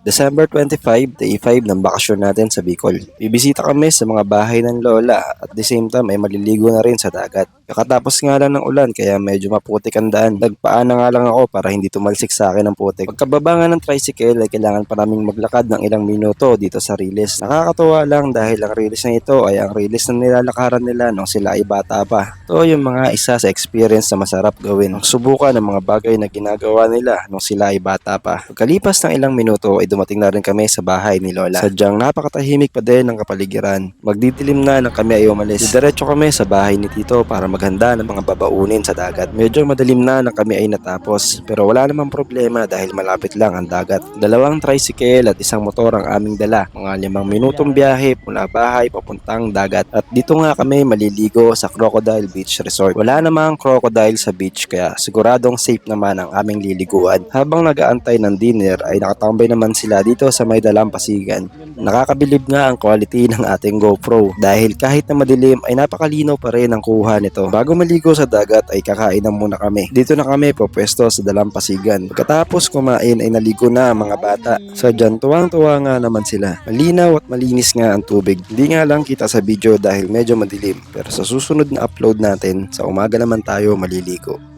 December 25, day 5 ng bakasyon natin sa Bicol. Bibisita kami sa mga bahay ng lola at the same time ay maliligo na rin sa dagat. Kakatapos nga lang ng ulan kaya medyo maputik ang daan. Nagpaana nga lang ako para hindi tumalsik sa akin ang putik. Pagkababa nga ng tricycle ay kailangan pa naming maglakad ng ilang minuto dito sa Riles. Nakakatuwa lang dahil ang Riles na ito ay ang Riles na nilalakaran nila nung sila ay bata pa. Ito yung mga isa sa experience na masarap gawin. Ang subukan ng mga bagay na ginagawa nila nung sila ay bata pa. Pagkalipas ng ilang minuto ay dumating na rin kami sa bahay ni Lola. Sadyang napakatahimik pa din ng kapaligiran. Magdidilim na nang kami ay umalis. Diretso kami sa bahay ni Tito para maghanda ng mga babaunin sa dagat. Medyo madilim na nang kami ay natapos pero wala namang problema dahil malapit lang ang dagat. Dalawang tricycle at isang motor ang aming dala. Mga limang minutong biyahe mula bahay papuntang dagat. At dito nga kami maliligo sa Crocodile Beach Resort. Wala namang crocodile sa beach kaya siguradong safe naman ang aming liliguan. Habang nag-aantay ng dinner ay nakatambay naman sila dito sa may dalampasigan. Nakakabilib nga ang quality ng ating GoPro dahil kahit na madilim ay napakalinaw pa rin ang kuha nito. Bago maligo sa dagat ay kakain na muna kami. Dito na kami pupwesto sa dalampasigan. Pagkatapos kumain ay naligo na mga bata. Sadyang tuwang-tuwa nga naman sila. Malinaw at malinis nga ang tubig. Hindi nga lang kita sa video dahil medyo madilim. Pero sa susunod na upload natin, sa umaga naman tayo maliligo.